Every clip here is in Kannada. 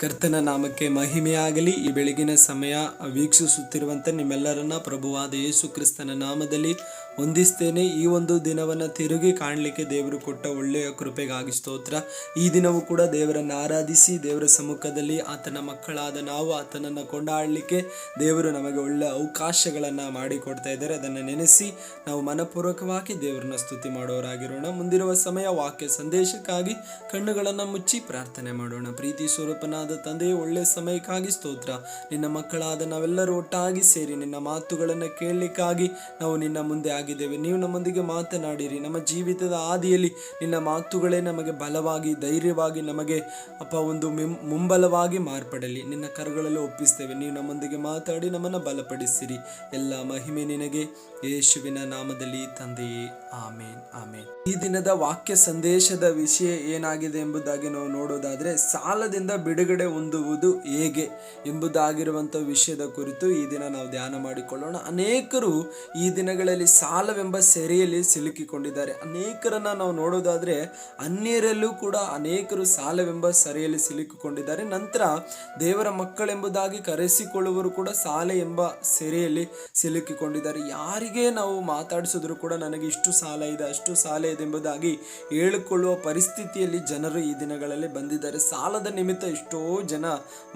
ಕರ್ತನ ನಾಮಕ್ಕೆ ಮಹಿಮೆಯಾಗಲಿ. ಈ ಬೆಳಗಿನ ಸಮಯ ವೀಕ್ಷಿಸುತ್ತಿರುವಂತೆ ನಿಮ್ಮೆಲ್ಲರನ್ನ ಪ್ರಭುವಾದ ಯೇಸು ಕ್ರಿಸ್ತನ ನಾಮದಲ್ಲಿ ಹೊಂದಿಸ್ತೇನೆ ಈ ಒಂದು ದಿನವನ್ನು ತಿರುಗಿ ಕಾಣಲಿಕ್ಕೆ ದೇವರು ಕೊಟ್ಟ ಒಳ್ಳೆಯ ಕೃಪೆಗಾಗಿ ಸ್ತೋತ್ರ. ಈ ದಿನವೂ ಕೂಡ ದೇವರನ್ನು ಆರಾಧಿಸಿ, ದೇವರ ಸಮ್ಮುಖದಲ್ಲಿ ಆತನ ಮಕ್ಕಳಾದ ನಾವು ಆತನನ್ನು ಕೊಂಡಾಡಲಿಕ್ಕೆ ದೇವರು ನಮಗೆ ಒಳ್ಳೆಯ ಅವಕಾಶಗಳನ್ನು ಮಾಡಿಕೊಡ್ತಾ ಇದ್ದಾರೆ. ಅದನ್ನು ನೆನೆಸಿ ನಾವು ಮನಪೂರ್ವಕವಾಗಿ ದೇವರನ್ನ ಸ್ತುತಿ ಮಾಡೋರಾಗಿರೋಣ. ಮುಂದಿರುವ ಸಮಯ ವಾಕ್ಯ ಸಂದೇಶಕ್ಕಾಗಿ ಕಣ್ಣುಗಳನ್ನು ಮುಚ್ಚಿ ಪ್ರಾರ್ಥನೆ ಮಾಡೋಣ. ಪ್ರೀತಿ ಸ್ವರೂಪನಾದ ತಂದೆಯೇ ಒಳ್ಳೆಯ ಸಮಯಕ್ಕಾಗಿ ಸ್ತೋತ್ರ. ನಿನ್ನ ಮಕ್ಕಳಾದ ನಾವೆಲ್ಲರೂ ಒಟ್ಟಾಗಿ ಸೇರಿ ನಿನ್ನ ಮಾತುಗಳನ್ನು ಕೇಳಲಿಕ್ಕಾಗಿ ನಾವು ನಿನ್ನ ಮುಂದೆ ಆಗಿದ್ದೇವೆ. ನೀವು ನಮ್ಮೊಂದಿಗೆ ಮಾತನಾಡಿರಿ. ನಮ್ಮ ಜೀವಿತದ ಆದಿಯಲ್ಲಿ ನಿನ್ನ ಮಾತುಗಳೇ ನಮಗೆ ಬಲವಾಗಿ, ಧೈರ್ಯವಾಗಿ, ನಮಗೆ ಅಪ್ಪ ಒಂದು ಮುಂಬಲವಾಗಿ ಮಾರ್ಪಡಲಿ. ನಿನ್ನ ಕರಗಳಲ್ಲಿ ಒಪ್ಪಿಸ್ತೇವೆ. ನೀವು ನಮ್ಮೊಂದಿಗೆ ಮಾತಾಡಿ ನಮ್ಮನ್ನು ಬಲಪಡಿಸಿರಿ. ಎಲ್ಲ ಮಹಿಮೆ ನಿನಗೆ. ಯೇಸುವಿನ ನಾಮದಲ್ಲಿ ತಂದೆಯೇ. ಆಮೇನ್ ಆಮೇನ್. ಈ ದಿನದ ವಾಕ್ಯ ಸಂದೇಶದ ವಿಷಯ ಏನಾಗಿದೆ ಎಂಬುದಾಗಿ ನಾವು ನೋಡೋದಾದ್ರೆ, ಸಾಲದಿಂದ ಬಿಡುಗಡೆ ಹೊಂದುವುದು ಹೇಗೆ ಎಂಬುದಾಗಿರುವಂಥ ವಿಷಯದ ಕುರಿತು ಈ ದಿನ ನಾವು ಧ್ಯಾನ ಮಾಡಿಕೊಳ್ಳೋಣ. ಅನೇಕರು ಈ ದಿನಗಳಲ್ಲಿ ಸಾಲವೆಂಬ ಸೆರೆಯಲ್ಲಿ ಸಿಲುಕಿಕೊಂಡಿದ್ದಾರೆ. ಅನೇಕರನ್ನು ನಾವು ನೋಡೋದಾದ್ರೆ ಅನ್ಯರಲ್ಲೂ ಕೂಡ ಅನೇಕರು ಸಾಲವೆಂಬ ಸೆರೆಯಲ್ಲಿ ಸಿಲುಕಿಕೊಂಡಿದ್ದಾರೆ. ನಂತರ ದೇವರ ಮಕ್ಕಳೆಂಬುದಾಗಿ ಕರೆಸಿಕೊಳ್ಳುವರು ಕೂಡ ಸಾಲ ಎಂಬ ಸೆರೆಯಲ್ಲಿ ಸಿಲುಕಿಕೊಂಡಿದ್ದಾರೆ. ಯಾರಿಗೆ ನಾವು ಮಾತಾಡಿಸಿದ್ರು ಕೂಡ ನನಗೆ ಇಷ್ಟು ಸಾಲ ಇದೆ, ಅಷ್ಟು ಸಾಲ ಇದೆ ಎಂಬುದಾಗಿ ಹೇಳಿಕೊಳ್ಳುವ ಪರಿಸ್ಥಿತಿಯಲ್ಲಿ ಜನರು ಈ ದಿನಗಳಲ್ಲಿ ಬಂದಿದ್ದಾರೆ. ಸಾಲದ ನಿಮಿತ್ತ ಎಷ್ಟೋ ಜನ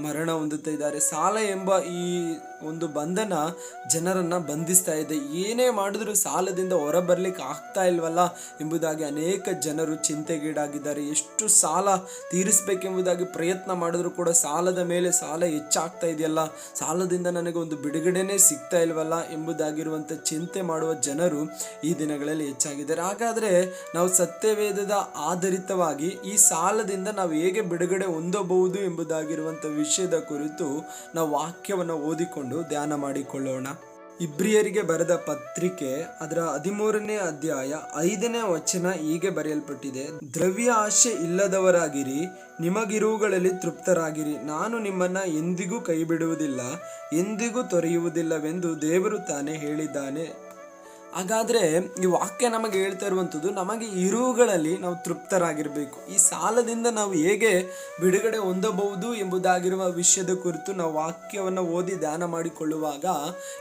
ಮರಣ ಹೊಂದುತ್ತಾ ಇದ್ದಾರೆ. ಸಾಲ ಎಂಬ ಈ ಒಂದು ಬಂಧನ ಜನರನ್ನು ಬಂಧಿಸ್ತಾ ಇದೆ. ಏನೇ ಮಾಡಿದ್ರು ಸಾಲದಿಂದ ಹೊರ ಬರ್ಲಿಕ್ಕೆ ಆಗ್ತಾ ಇಲ್ವಲ್ಲ ಎಂಬುದಾಗಿ ಅನೇಕ ಜನರು ಚಿಂತೆಗೀಡಾಗಿದ್ದಾರೆ. ಎಷ್ಟು ಸಾಲ ತೀರಿಸಬೇಕೆಂಬುದಾಗಿ ಪ್ರಯತ್ನ ಮಾಡಿದ್ರು ಕೂಡ ಸಾಲದ ಮೇಲೆ ಸಾಲ ಹೆಚ್ಚಾಗ್ತಾ ಇದೆಯಲ್ಲ, ಸಾಲದಿಂದ ನನಗೆ ಒಂದು ಬಿಡುಗಡೆನೇ ಸಿಗ್ತಾ ಇಲ್ವಲ್ಲ ಎಂಬುದಾಗಿರುವಂಥ ಚಿಂತೆ ಮಾಡುವ ಜನರು ಈ ದಿನಗಳಲ್ಲಿ ಹೆಚ್ಚಾಗಿದ್ದಾರೆ. ಹಾಗಾದರೆ ನಾವು ಸತ್ಯವೇದದ ಆಧಾರಿತವಾಗಿ ಈ ಸಾಲದಿಂದ ನಾವು ಹೇಗೆ ಬಿಡುಗಡೆ ಹೊಂದಬಹುದು ಎಂಬುದಾಗಿರುವಂಥ ವಿಷಯದ ಕುರಿತು ನಾವು ವಾಕ್ಯವನ್ನು ಓದಿಕೊಂಡು ಧ್ಯಾನ ಮಾಡಿಕೊಳ್ಳೋಣ. ಇಬ್ರಿಯರಿಗೆ ಬರೆದ ಪತ್ರಿಕೆ ಅದರ ಹದಿಮೂರನೇ ಅಧ್ಯಾಯ ಐದನೇ ವಚನ ಹೀಗೆ ಬರೆಯಲ್ಪಟ್ಟಿದೆ. ದ್ರವ್ಯ ಆಶೆ ಇಲ್ಲದವರಾಗಿರಿ, ನಿಮಗಿರುವುಗಳಲ್ಲಿ ತೃಪ್ತರಾಗಿರಿ. ನಾನು ನಿಮ್ಮನ್ನ ಎಂದಿಗೂ ಕೈಬಿಡುವುದಿಲ್ಲ, ಎಂದಿಗೂ ತೊರೆಯುವುದಿಲ್ಲವೆಂದು ದೇವರು ತಾನೇ ಹೇಳಿದ್ದಾನೆ. ಹಾಗಾದ್ರೆ ಈ ವಾಕ್ಯ ನಮಗೆ ಹೇಳ್ತಾ ಇರುವಂಥದ್ದು, ನಮಗೆ ಇರುವುಗಳಲ್ಲಿ ನಾವು ತೃಪ್ತರಾಗಿರಬೇಕು. ಈ ಸಾಲದಿಂದ ನಾವು ಹೇಗೆ ಬಿಡುಗಡೆ ಹೊಂದಬಹುದು ಎಂಬುದಾಗಿರುವ ವಿಷಯದ ಕುರಿತು ನಾವು ವಾಕ್ಯವನ್ನು ಓದಿ ಧ್ಯಾನ ಮಾಡಿಕೊಳ್ಳುವಾಗ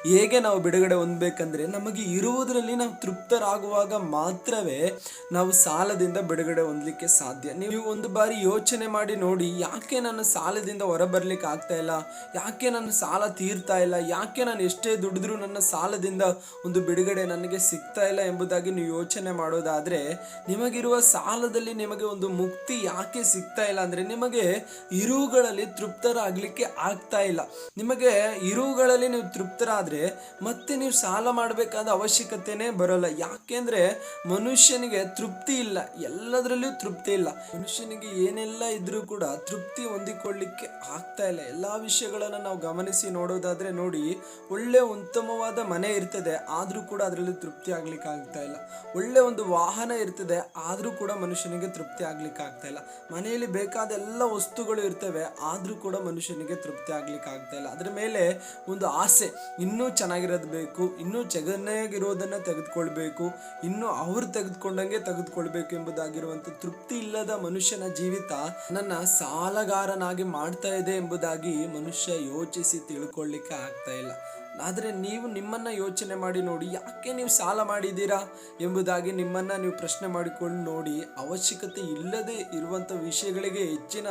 ಹೇಗೆ ನಾವು ಬಿಡುಗಡೆ ಹೊಂದಬೇಕಂದ್ರೆ, ನಮಗೆ ಇರುವುದರಲ್ಲಿ ನಾವು ತೃಪ್ತರಾಗುವಾಗ ಮಾತ್ರವೇ ನಾವು ಸಾಲದಿಂದ ಬಿಡುಗಡೆ ಹೊಂದಲಿಕ್ಕೆ ಸಾಧ್ಯ. ನೀವು ಒಂದು ಬಾರಿ ಯೋಚನೆ ಮಾಡಿ ನೋಡಿ, ಯಾಕೆ ನಾನು ಸಾಲದಿಂದ ಹೊರಬರ್ಲಿಕ್ಕೆ ಆಗ್ತಾ ಇಲ್ಲ? ಯಾಕೆ ನಾನು ಸಾಲ ತೀರ್ತಾ ಇಲ್ಲ? ಯಾಕೆ ನಾನು ಎಷ್ಟೇ ದುಡಿದ್ರೂ ನನ್ನ ಸಾಲದಿಂದ ಒಂದು ಬಿಡುಗಡೆ ನನಗೆ ಸಿಗ್ತಾ ಇಲ್ಲ ಎಂಬುದಾಗಿ ನೀವು ಯೋಚನೆ ಮಾಡೋದಾದ್ರೆ, ನಿಮಗಿರುವ ಸಾಲದಲ್ಲಿ ನಿಮಗೆ ಒಂದು ಮುಕ್ತಿ ಯಾಕೆ ಸಿಗ್ತಾ ಇಲ್ಲ ಅಂದ್ರೆ, ನಿಮಗೆ ಇರುವುಗಳಲ್ಲಿ ತೃಪ್ತರಾಗಲಿಕ್ಕೆ ಆಗ್ತಾ ಇಲ್ಲ. ನಿಮಗೆ ಇರುವುಗಳಲ್ಲಿ ನೀವು ತೃಪ್ತರಾದ್ರೆ ಮತ್ತೆ ನೀವು ಸಾಲ ಮಾಡಬೇಕಾದ ಅವಶ್ಯಕತೆನೇ ಬರೋಲ್ಲ. ಯಾಕೆಂದ್ರೆ ಮನುಷ್ಯನಿಗೆ ತೃಪ್ತಿ ಇಲ್ಲ. ಎಲ್ಲದರಲ್ಲೂ ತೃಪ್ತಿ ಇಲ್ಲ. ಮನುಷ್ಯನಿಗೆ ಏನೆಲ್ಲ ಇದ್ರೂ ಕೂಡ ತೃಪ್ತಿ ಹೊಂದಿಕೊಳ್ಳಿಕ್ಕೆ ಆಗ್ತಾ ಇಲ್ಲ. ಎಲ್ಲಾ ವಿಷಯಗಳನ್ನು ನಾವು ಗಮನಿಸಿ ನೋಡೋದಾದ್ರೆ ನೋಡಿ, ಒಳ್ಳೆ ಉತ್ತಮವಾದ ಮನೆ ಇರ್ತದೆ. ಆದರೂ ಕೂಡ ಅದರಲ್ಲಿ ತೃಪ್ತಿ ಆಗ್ಲಿಕ್ಕೆ ಆಗ್ತಾ ಇಲ್ಲ. ಒಳ್ಳೆ ಒಂದು ವಾಹನ ಇರ್ತದೆ, ಆದ್ರೂ ಕೂಡ ಮನುಷ್ಯನಿಗೆ ತೃಪ್ತಿ ಆಗ್ಲಿಕ್ಕೆ ಆಗ್ತಾ ಇಲ್ಲ. ಮನೆಯಲ್ಲಿ ಬೇಕಾದ ಎಲ್ಲ ವಸ್ತುಗಳು ಇರ್ತವೆ, ಆದ್ರೂ ಕೂಡ ಮನುಷ್ಯನಿಗೆ ತೃಪ್ತಿ ಆಗ್ಲಿಕ್ಕೆ ಆಗ್ತಾ ಇಲ್ಲ. ಅದ್ರ ಮೇಲೆ ಒಂದು ಆಸೆ, ಇನ್ನೂ ಚೆನ್ನಾಗಿರೋದು ಬೇಕು, ಇನ್ನೂ ಚಗನ್ನಾಗಿರೋದನ್ನ ತೆಗೆದುಕೊಳ್ಬೇಕು, ಇನ್ನೂ ಅವ್ರು ತೆಗೆದುಕೊಂಡಂಗೆ ತೆಗೆದುಕೊಳ್ಬೇಕು ಎಂಬುದಾಗಿರುವಂತ ತೃಪ್ತಿ ಇಲ್ಲದ ಮನುಷ್ಯನ ಜೀವಿತ ನನ್ನ ಸಾಲಗಾರನಾಗಿ ಮಾಡ್ತಾ ಇದೆ ಎಂಬುದಾಗಿ ಮನುಷ್ಯ ಯೋಚಿಸಿ ತಿಳ್ಕೊಳ್ಳಿಕ್ಕೆ ಆಗ್ತಾ ಇಲ್ಲ. ಆದರೆ ನೀವು ನಿಮ್ಮನ್ನ ಯೋಚನೆ ಮಾಡಿ ನೋಡಿ, ಯಾಕೆ ನೀವು ಸಾಲ ಮಾಡಿದ್ದೀರಾ ಎಂಬುದಾಗಿ ನಿಮ್ಮನ್ನ ನೀವು ಪ್ರಶ್ನೆ ಮಾಡಿಕೊಂಡು ನೋಡಿ, ಅವಶ್ಯಕತೆ ಇಲ್ಲದೆ ಇರುವಂಥ ವಿಷಯಗಳಿಗೆ ಹೆಚ್ಚಿನ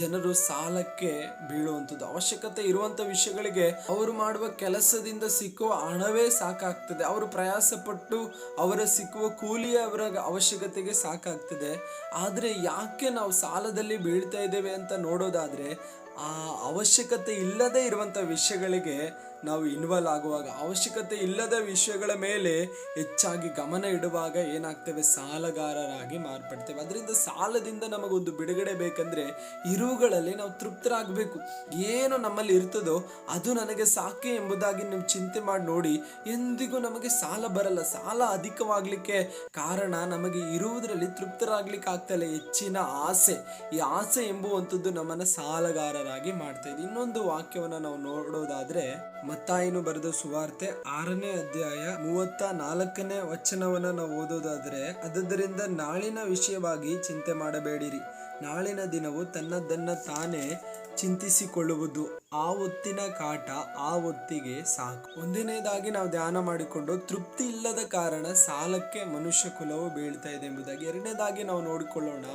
ಜನರು ಸಾಲಕ್ಕೆ ಬೀಳುವಂಥದ್ದು ಅವಶ್ಯಕತೆ ಇರುವಂಥ ವಿಷಯಗಳಿಗೆ ಅವರು ಮಾಡುವ ಕೆಲಸದಿಂದ ಸಿಕ್ಕುವ ಹಣವೇ ಸಾಕಾಗ್ತದೆ. ಅವರು ಪ್ರಯಾಸಪಟ್ಟು ಅವರ ಸಿಕ್ಕುವ ಕೂಲಿಯ ಅವರ ಅವಶ್ಯಕತೆಗೆ ಸಾಕಾಗ್ತದೆ. ಆದರೆ ಯಾಕೆ ನಾವು ಸಾಲದಲ್ಲಿ ಬೀಳ್ತಾ ಇದ್ದೇವೆ ಅಂತ ನೋಡೋದಾದರೆ, ಆ ಅವಶ್ಯಕತೆ ಇಲ್ಲದೆ ಇರುವಂಥ ವಿಷಯಗಳಿಗೆ ನಾವು ಇನ್ವಾಲ್ವ್ ಆಗುವಾಗ ಅವಶ್ಯಕತೆ ಇಲ್ಲದ ವಿಷಯಗಳ ಮೇಲೆ ಹೆಚ್ಚಾಗಿ ಗಮನ ಇಡುವಾಗ ಏನಾಗ್ತೇವೆ? ಸಾಲಗಾರರಾಗಿ ಮಾರ್ಪಡ್ತೇವೆ. ಅದರಿಂದ ಸಾಲದಿಂದ ನಮಗೊಂದು ಬಿಡುಗಡೆ ಬೇಕಂದರೆ ಇರುವುಗಳಲ್ಲಿ ನಾವು ತೃಪ್ತರಾಗಬೇಕು. ಏನು ನಮ್ಮಲ್ಲಿ ಇರ್ತದೋ ಅದು ನನಗೆ ಸಾಕೆ ಎಂಬುದಾಗಿ ನೀವು ಚಿಂತೆ ಮಾಡಿ ನೋಡಿ, ಎಂದಿಗೂ ನಮಗೆ ಸಾಲ ಬರಲ್ಲ. ಸಾಲ ಅಧಿಕವಾಗಲಿಕ್ಕೆ ಕಾರಣ ನಮಗೆ ಇರುವುದರಲ್ಲಿ ತೃಪ್ತರಾಗ್ಲಿಕ್ಕೆ ಆಗ್ತಾ ಹೆಚ್ಚಿನ ಆಸೆ. ಈ ಆಸೆ ಎಂಬುವಂಥದ್ದು ನಮ್ಮನ್ನು ಸಾಲಗಾರರಾಗಿ ಮಾಡ್ತಾ ಇದೆ. ಇನ್ನೊಂದು ವಾಕ್ಯವನ್ನು ನಾವು ನೋಡೋದಾದ್ರೆ ಮತ್ತಾಯಿನು ಬರೆದ ಸುವಾರ್ತೆ ಆರನೇ ಅಧ್ಯಾಯ ಮೂವತ್ತ ನಾಲ್ಕನೇ ವಚನವನ್ನ ನಾವು ಓದೋದಾದ್ರೆ ಅದರಿಂದ ನಾಳಿನ ವಿಷಯವಾಗಿ ಚಿಂತೆ ಮಾಡಬೇಡಿರಿ. ನಾಳಿನ ದಿನವು ತನ್ನದನ್ನ ತಾನೇ ಚಿಂತಿಸಿಕೊಳ್ಳುವುದು. ಆ ಹೊತ್ತಿನ ಕಾಟ ಆ ಹೊತ್ತಿಗೆ ಸಾಕು. ಒಂದನೇದಾಗಿ ನಾವು ಧ್ಯಾನ ಮಾಡಿಕೊಂಡು ತೃಪ್ತಿ ಇಲ್ಲದ ಕಾರಣ ಸಾಲಕ್ಕೆ ಮನುಷ್ಯ ಕುಲವು ಬೀಳ್ತಾ ಇದೆ ಎಂಬುದಾಗಿ ಎರಡನೇದಾಗಿ ನಾವು ನೋಡಿಕೊಳ್ಳೋಣ.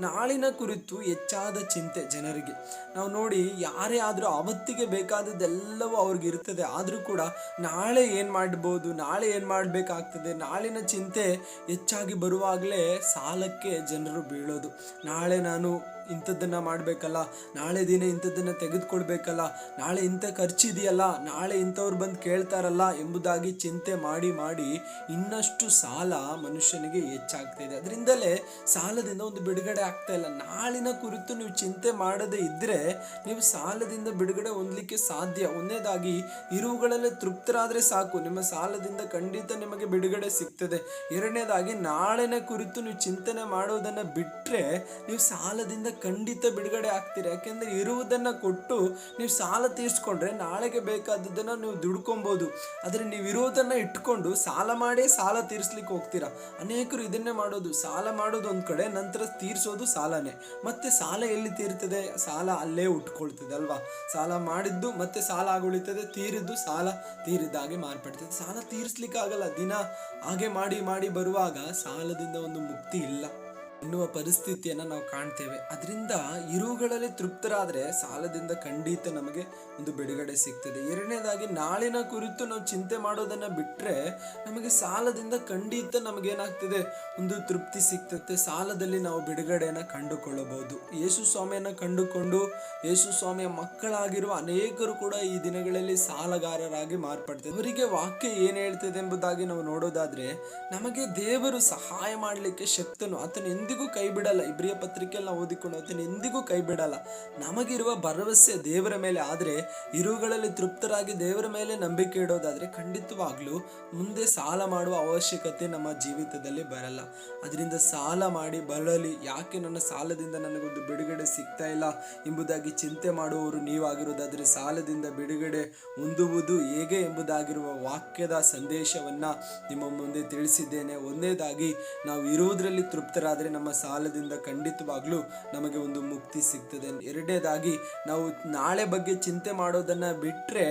ನಾಳಿನ ಕುರಿತು ಹೆಚ್ಚಾದ ಚಿಂತೆ ಜನರಿಗೆ. ನಾವು ನೋಡಿ ಯಾರೇ ಆದರೂ ಅವತ್ತಿಗೆ ಬೇಕಾದದ್ದೆಲ್ಲವೂ ಅವ್ರಿಗೆ ಇರ್ತದೆ. ಆದರೂ ಕೂಡ ನಾಳೆ ಏನು ಮಾಡ್ಬೋದು, ನಾಳೆ ಏನು ಮಾಡಬೇಕಾಗ್ತದೆ, ನಾಳಿನ ಚಿಂತೆ ಹೆಚ್ಚಾಗಿ ಬರುವಾಗಲೇ ಸಾಲಕ್ಕೆ ಜನರು ಬೀಳೋದು. ನಾಳೆ ನಾನು ಇಂಥದ್ದನ್ನು ಮಾಡಬೇಕಲ್ಲ, ನಾಳೆ ದಿನ ಇಂಥದ್ದನ್ನು ತೆಗೆದುಕೊಳ್ಬೇಕಲ್ಲ ನಾಳೆ ಇಂಥ ಖರ್ಚಿದೆಯಲ್ಲ, ನಾಳೆ ಇಂಥವ್ರು ಬಂದು ಕೇಳ್ತಾರಲ್ಲ ಎಂಬುದಾಗಿ ಚಿಂತೆ ಮಾಡಿ ಮಾಡಿ ಇನ್ನಷ್ಟು ಸಾಲ ಮನುಷ್ಯನಿಗೆ ಹೆಚ್ಚಾಗ್ತಾ ಇದೆ. ಅದರಿಂದಲೇ ಸಾಲದಿಂದ ಒಂದು ಬಿಡುಗಡೆ ಆಗ್ತಾ ಇಲ್ಲ. ನಾಳಿನ ಕುರಿತು ನೀವು ಚಿಂತೆ ಮಾಡದೇ ಇದ್ದರೆ ನೀವು ಸಾಲದಿಂದ ಬಿಡುಗಡೆ ಹೊಂದಲಿಕ್ಕೆ ಸಾಧ್ಯ. ಒಂದನೇದಾಗಿ, ಇರುವುಗಳಲ್ಲೇ ತೃಪ್ತರಾದರೆ ಸಾಕು. ನಿಮ್ಮ ಸಾಲದಿಂದ ಖಂಡಿತ ನಿಮಗೆ ಬಿಡುಗಡೆ ಸಿಗ್ತದೆ. ಎರಡನೇದಾಗಿ, ನಾಳಿನ ಕುರಿತು ನೀವು ಚಿಂತನೆ ಮಾಡೋದನ್ನ ಬಿಟ್ಟರೆ ನೀವು ಸಾಲದಿಂದ ಖಂಡಿತ ಬಿಡುಗಡೆ ಆಗ್ತೀರಿ. ಯಾಕೆಂದ್ರೆ ಇರುವುದನ್ನ ಕೊಟ್ಟು ಸಾಲ ತೀರಿಸ್ಕೊಂಡ್ರೆ ನಾಳೆಗೆ ಬೇಕಾದದ್ದನ್ನು ನೀವು ದುಡ್ಕೊಬೋದು. ಆದರೆ ನೀವು ಇರೋದನ್ನು ಇಟ್ಕೊಂಡು ಸಾಲ ಮಾಡೇ ಸಾಲ ತೀರಿಸ್ಲಿಕ್ಕೆ ಹೋಗ್ತೀರಾ? ಅನೇಕರು ಇದನ್ನೇ ಮಾಡೋದು. ಸಾಲ ಮಾಡೋದು ಒಂದು ಕಡೆ, ನಂತರ ತೀರಿಸೋದು ಸಾಲನೇ. ಮತ್ತೆ ಸಾಲ ಎಲ್ಲಿ ತೀರ್ತದೆ? ಸಾಲ ಅಲ್ಲೇ ಉಟ್ಕೊಳ್ತದೆ ಅಲ್ವಾ? ಸಾಲ ಮಾಡಿದ್ದು ಮತ್ತೆ ಸಾಲ ಆಗುಳಿತದೆ, ತೀರಿದ್ದು ಸಾಲ ತೀರಿದ್ದಾಗೆ ಮಾರ್ಪಡ್ತದೆ. ಸಾಲ ತೀರಿಸ್ಲಿಕ್ಕೆ ಆಗಲ್ಲ ದಿನ ಹಾಗೆ ಮಾಡಿ ಮಾಡಿ ಬರುವಾಗ ಸಾಲದಿಂದ ಒಂದು ಮುಕ್ತಿ ಇಲ್ಲ. ಎನ್ನುವ ಪರಿಸ್ಥಿತಿಯನ್ನು ನಾವು ಕಾಣ್ತೇವೆ. ಅದರಿಂದ ಇರುವುಗಳಲ್ಲಿ ತೃಪ್ತರಾದರೆ ಸಾಲದಿಂದ ಖಂಡಿತ ನಮಗೆ ಒಂದು ಬಿಡುಗಡೆ ಸಿಗ್ತದೆ. ಎರಡನೇದಾಗಿ ನಾಳಿನ ಕುರಿತು ನಾವು ಚಿಂತೆ ಮಾಡೋದನ್ನ ಬಿಟ್ಟರೆ ನಮಗೆ ಸಾಲದಿಂದ ಖಂಡಿತ ನಮಗೇನಾಗ್ತದೆ? ಒಂದು ತೃಪ್ತಿ ಸಿಗ್ತದೆ. ಸಾಲದಲ್ಲಿ ನಾವು ಬಿಡುಗಡೆಯನ್ನು ಕಂಡುಕೊಳ್ಳಬಹುದು. ಯೇಸು ಸ್ವಾಮಿಯನ್ನು ಕಂಡುಕೊಂಡು ಯೇಸು ಸ್ವಾಮಿಯ ಮಕ್ಕಳಾಗಿರುವ ಅನೇಕರು ಕೂಡ ಈ ದಿನಗಳಲ್ಲಿ ಸಾಲಗಾರರಾಗಿ ಮಾರ್ಪಡ್ತದೆ. ಅವರಿಗೆ ವಾಕ್ಯ ಏನು ಹೇಳ್ತದೆ ಎಂಬುದಾಗಿ ನಾವು ನೋಡೋದಾದ್ರೆ, ನಮಗೆ ದೇವರು ಸಹಾಯ ಮಾಡಲಿಕ್ಕೆ ಶಕ್ತನು. ಆತನು ಎಂದಿಗೂ ಕೈ ಬಿಡಲ್ಲ. ಇಬ್ರಿಯ ಪತ್ರಿಕೆಯಲ್ಲಿ ನಾವು ಓದಿಕೊಂಡು ಹೋಗ್ತೇನೆ. ಎಂದಿಗೂ ಕೈ ಬಿಡಲ್ಲ. ನಮಗಿರುವ ಭರವಸೆ ದೇವರ ಮೇಲೆ. ಆದರೆ ಇರುವುಗಳಲ್ಲಿ ತೃಪ್ತರಾಗಿ ದೇವರ ಮೇಲೆ ನಂಬಿಕೆ ಇಡೋದಾದ್ರೆ ಖಂಡಿತವಾಗ್ಲೂ ಮುಂದೆ ಸಾಲ ಮಾಡುವ ಅವಶ್ಯಕತೆ ನಮ್ಮ ಜೀವಿತದಲ್ಲಿ ಬರಲ್ಲ. ಅದರಿಂದ ಸಾಲ ಮಾಡಿ ಬರಲಿ. ಯಾಕೆ ನನ್ನ ಸಾಲದಿಂದ ನನಗೊಂದು ಬಿಡುಗಡೆ ಸಿಗ್ತಾ ಇಲ್ಲ ಎಂಬುದಾಗಿ ಚಿಂತೆ ಮಾಡುವವರು ನೀವಾಗಿರುವುದಾದರೆ ಸಾಲದಿಂದ ಬಿಡುಗಡೆ ಹೊಂದುವುದು ಹೇಗೆ ಎಂಬುದಾಗಿರುವ ವಾಕ್ಯದ ಸಂದೇಶವನ್ನ ನಿಮ್ಮ ಮುಂದೆ ತಿಳಿಸಿದ್ದೇನೆ. ಒಂದೇದಾಗಿ, ನಾವು ಇರುವುದರಲ್ಲಿ ತೃಪ್ತರಾದರೆ ನಮ್ಮ ಸಾಲದಿಂದ ಖಂಡಿತವಾಗ್ಲೂ ನಮಗೆ ಒಂದು ಮುಕ್ತಿ ಸಿಗ್ತದೆ. ಎರಡನೇದಾಗಿ, ನಾವು ನಾಳೆ ಬಗ್ಗೆ ಚಿಂತೆ ಮಾಡೋದನ್ನ ಬಿಟ್ಟರೆ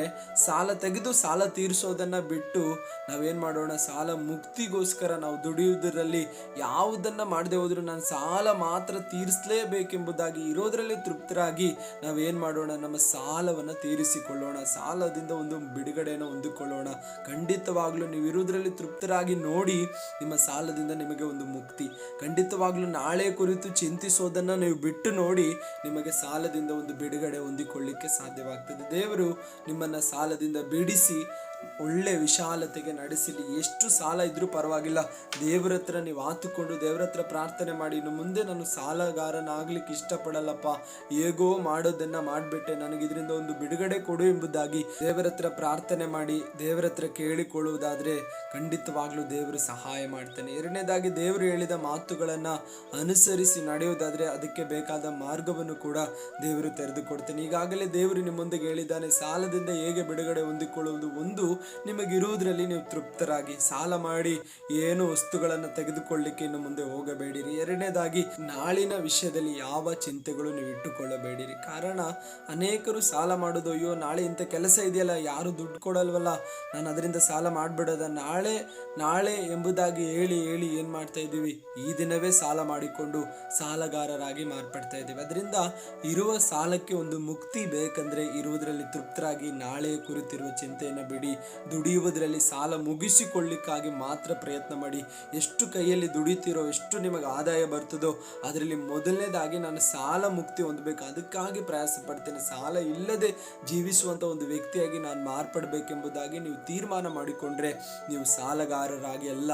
ಸಾಲ ತೆಗೆದು ಸಾಲ ತೀರಿಸೋದನ್ನ ಬಿಟ್ಟು ನಾವೇನ್ ಮಾಡೋಣ, ಸಾಲ ಮುಕ್ತಿಗೋಸ್ಕರ ನಾವು ದುಡಿಯುವುದರಲ್ಲಿ ಯಾವುದನ್ನ ಮಾಡದೆ ಹೋದ್ರು ನಾನು ಸಾಲ ಮಾತ್ರ ತೀರಿಸಲೇಬೇಕೆಂಬುದಾಗಿ ಇರೋದ್ರಲ್ಲಿ ತೃಪ್ತರಾಗಿ ನಾವೇನ್ ಮಾಡೋಣ, ನಮ್ಮ ಸಾಲವನ್ನ ತೀರಿಸಿಕೊಳ್ಳೋಣ, ಸಾಲದಿಂದ ಒಂದು ಬಿಡುಗಡೆಯನ್ನು ಹೊಂದಿಕೊಳ್ಳೋಣ. ಖಂಡಿತವಾಗ್ಲೂ ನೀವು ಇರೋದ್ರಲ್ಲಿ ತೃಪ್ತರಾಗಿ ನೋಡಿ ನಿಮ್ಮ ಸಾಲದಿಂದ ನಿಮಗೆ ಒಂದು ಮುಕ್ತಿ. ಖಂಡಿತವಾಗ್ಲೂ ನಾಳೆ ಕುರಿತು ಚಿಂತಿಸೋದನ್ನು ನೀವು ಬಿಟ್ಟು ನೋಡಿ ನಿಮಗೆ ಸಾಲದಿಂದ ಒಂದು ಬಿಡುಗಡೆ ಹೊಂದಿಕೊಳ್ಳಿಕ್ಕೆ ಸಾಧ್ಯವಾಗ್ತದೆ. ದೇವರು ನಿಮ್ಮನ್ನು ಸಾಲದಿಂದ ಬಿಡಿಸಿ ಒಳ್ಳೆ ವಿಶಾಲತೆಗೆ ನಡೆಸಲಿ. ಎಷ್ಟು ಸಾಲ ಇದ್ರೂ ಪರವಾಗಿಲ್ಲ. ದೇವ್ರ ಹತ್ರ ನೀವು ಆತುಕೊಂಡು ದೇವ್ರ ಹತ್ರ ಪ್ರಾರ್ಥನೆ ಮಾಡಿ. ಇನ್ನು ಮುಂದೆ ನಾನು ಸಾಲಗಾರನಾಗ್ಲಿಕ್ಕೆ ಇಷ್ಟಪಡಲ್ಲಪ್ಪ. ಹೇಗೋ ಮಾಡೋದನ್ನ ಮಾಡಿಬಿಟ್ಟೆ. ನನಗೆ ಇದರಿಂದ ಒಂದು ಬಿಡುಗಡೆ ಕೊಡು ಎಂಬುದಾಗಿ ದೇವರ ಹತ್ರ ಪ್ರಾರ್ಥನೆ ಮಾಡಿ, ದೇವರ ಹತ್ರ ಕೇಳಿಕೊಳ್ಳುವುದಾದ್ರೆ ಖಂಡಿತವಾಗ್ಲೂ ದೇವರು ಸಹಾಯ ಮಾಡ್ತಾನೆ. ಎರಡನೇದಾಗಿ ದೇವರು ಹೇಳಿದ ಮಾತುಗಳನ್ನ ಅನುಸರಿಸಿ ನಡೆಯುವುದಾದ್ರೆ ಅದಕ್ಕೆ ಬೇಕಾದ ಮಾರ್ಗವನ್ನು ಕೂಡ ದೇವರು ತೆರೆದುಕೊಡ್ತಾನೆ. ಈಗಾಗಲೇ ದೇವರು ನಿಮ್ಮ ಮುಂದೆ ಹೇಳಿದ್ದಾನೆ, ಸಾಲದಿಂದ ಹೇಗೆ ಬಿಡುಗಡೆ ಹೊಂದಿಕೊಳ್ಳುವುದು ಒಂದು ನಿಮಗಿರುವುದರಲ್ಲಿ ನೀವು ತೃಪ್ತರಾಗಿ ಸಾಲ ಮಾಡಿ ಏನು ವಸ್ತುಗಳನ್ನು ತೆಗೆದುಕೊಳ್ಳಿಕ್ಕೆ ಇನ್ನು ಮುಂದೆ ಹೋಗಬೇಡಿರಿ. ಎರಡನೇದಾಗಿ, ನಾಳಿನ ವಿಷಯದಲ್ಲಿ ಯಾವ ಚಿಂತೆಗಳು ನೀವು ಇಟ್ಟುಕೊಳ್ಳಬೇಡಿರಿ. ಕಾರಣ, ಅನೇಕರು ಸಾಲ ಮಾಡೋದು, ಅಯ್ಯೋ, ನಾಳೆ ಇಂಥ ಕೆಲಸ ಇದೆಯಲ್ಲ, ಯಾರು ದುಡ್ಡು ಕೊಡಲ್ವಲ್ಲ, ನಾನು ಅದರಿಂದ ಸಾಲ ಮಾಡಿಬಿಡೋದ, ನಾಳೆ ನಾಳೆ ಎಂಬುದಾಗಿ ಹೇಳಿ ಹೇಳಿ ಏನು ಮಾಡ್ತಾ ಇದ್ದೀವಿ? ಈ ದಿನವೇ ಸಾಲ ಮಾಡಿಕೊಂಡು ಸಾಲಗಾರರಾಗಿ ಮಾರ್ಪಡ್ತಾ ಇದ್ದೀವಿ. ಅದರಿಂದ ಇರುವ ಸಾಲಕ್ಕೆ ಒಂದು ಮುಕ್ತಿ ಬೇಕಂದ್ರೆ ಇರುವುದರಲ್ಲಿ ತೃಪ್ತರಾಗಿ ನಾಳೆ ಕುರಿತಿರುವ ಚಿಂತೆಯನ್ನು ಬಿಡಿ ದುಡಿಯುವುದರಲ್ಲಿ ಸಾಲ ಮುಗಿಸಿಕೊಳ್ಳಿಕ್ಕಾಗಿ ಮಾತ್ರ ಪ್ರಯತ್ನ ಮಾಡಿ. ಎಷ್ಟು ಕೈಯಲ್ಲಿ ದುಡಿತೀರೋ, ಎಷ್ಟು ನಿಮಗೆ ಆದಾಯ ಬರ್ತದೋ, ಅದರಲ್ಲಿ ಮೊದಲನೇದಾಗಿ ನಾನು ಸಾಲ ಮುಕ್ತಿ ಹೊಂದಬೇಕು. ಅದಕ್ಕಾಗಿ ಪ್ರಯಾಸ ಪಡ್ತೇನೆ ಸಾಲ ಇಲ್ಲದೆ ಜೀವಿಸುವಂಥ ಒಂದು ವ್ಯಕ್ತಿಯಾಗಿ ನಾನು ಮಾರ್ಪಡಬೇಕೆಂಬುದಾಗಿ ನೀವು ತೀರ್ಮಾನ ಮಾಡಿಕೊಂಡ್ರೆ, ನೀವು ಸಾಲಗಾರರಾಗಿ ಎಲ್ಲ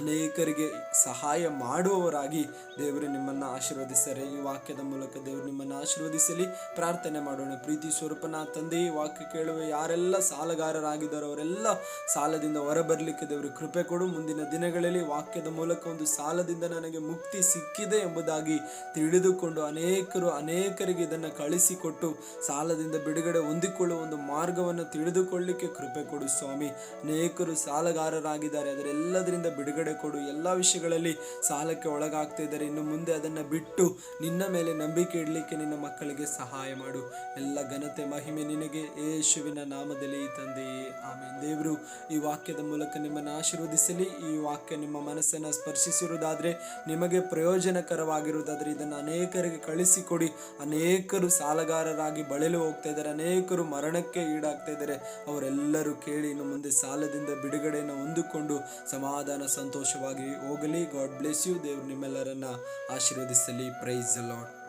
ಅನೇಕರಿಗೆ ಸಹಾಯ ಮಾಡುವವರಾಗಿ ದೇವರು ನಿಮ್ಮನ್ನು ಆಶೀರ್ವದಿಸ್ತಾರೆ ಈ ವಾಕ್ಯದ ಮೂಲಕ ದೇವರು ನಿಮ್ಮನ್ನು ಆಶೀರ್ವದಿಸಲಿ. ಪ್ರಾರ್ಥನೆ ಮಾಡೋಣ. ಪ್ರೀತಿ ಸ್ವರೂಪನ ತಂದೆ, ಈ ವಾಕ್ಯ ಕೇಳುವ ಯಾರೆಲ್ಲ ಸಾಲಗಾರರಾಗಿದ್ದಾರೋ ಅವರೆಲ್ಲ ಸಾಲದಿಂದ ಹೊರಬರಲಿಕ್ಕೆ ದೇವರು ಕೃಪೆ ಕೊಡು. ಮುಂದಿನ ದಿನಗಳಲ್ಲಿ ವಾಕ್ಯದ ಮೂಲಕ ಒಂದು ಸಾಲದಿಂದ ನನಗೆ ಮುಕ್ತಿ ಸಿಕ್ಕಿದೆ ಎಂಬುದಾಗಿ ತಿಳಿದುಕೊಂಡು ಅನೇಕರು ಅನೇಕರಿಗೆ ಇದನ್ನು ಕಳಿಸಿಕೊಟ್ಟು ಸಾಲದಿಂದ ಬಿಡುಗಡೆ ಹೊಂದಿಕೊಳ್ಳುವ ಒಂದು ಮಾರ್ಗವನ್ನು ತಿಳಿದುಕೊಳ್ಳಿಕ್ಕೆ ಕೃಪೆ ಕೊಡು ಸ್ವಾಮಿ. ಅನೇಕರು ಸಾಲಗಾರರಾಗಿದ್ದಾರೆ ಅದರೆಲ್ಲದರಿಂದ ಬಿಡುಗಡೆ ಕೊಡು. ಎಲ್ಲ ವಿಷಯಗಳಲ್ಲಿ ಸಾಲಕ್ಕೆ ಒಳಗಾಗ್ತಾ ಇದ್ದಾರೆ. ಇನ್ನು ಮುಂದೆ ಅದನ್ನು ಬಿಟ್ಟು ನಿನ್ನ ಮೇಲೆ ನಂಬಿಕೆ ಇಡಲಿಕ್ಕೆ ನಿನ್ನ ಮಕ್ಕಳಿಗೆ ಸಹಾಯ ಮಾಡು. ಎಲ್ಲ ಘನತೆ ಮಹಿಮೆ ನಿನಗೆ. ಯೇಸುವಿನ ನಾಮದಲ್ಲಿ ತಂದೆಯೇ. ಆಮೇಲೆ ದೇವರು, ಈ ವಾಕ್ಯದ ಮೂಲಕ ನಿಮ್ಮನ್ನು ಆಶೀರ್ವದಿಸಲಿ. ಈ ವಾಕ್ಯ ನಿಮ್ಮ ಮನಸ್ಸನ್ನು ಸ್ಪರ್ಶಿಸಿರುವುದಾದರೆ, ನಿಮಗೆ ಪ್ರಯೋಜನಕರವಾಗಿರುವುದಾದರೆ, ಇದನ್ನು ಅನೇಕರಿಗೆ ಕಳಿಸಿಕೊಡಿ. ಅನೇಕರು ಸಾಲಗಾರರಾಗಿ ಬಳಲು ಹೋಗ್ತಾ ಇದ್ದಾರೆ, ಅನೇಕರು ಮರಣಕ್ಕೆ ಈಡಾಗ್ತಾ ಇದ್ದಾರೆ. ಅವರೆಲ್ಲರೂ ಕೇಳಿ ಇನ್ನು ಮುಂದೆ ಸಾಲದಿಂದ ಬಿಡುಗಡೆಯನ್ನು ಹೊಂದಿಕೊಂಡು ಸಮಾಧಾನ, ಸಂತೋಷವಾಗಿ ಹೋಗಲಿ. God bless you. ದೇವರು ನಿಮ್ಮೆಲ್ಲರನ್ನ ಆಶೀರ್ವದಿಸಲಿ. ಪ್ರೈಸ್ ಲಾಡ್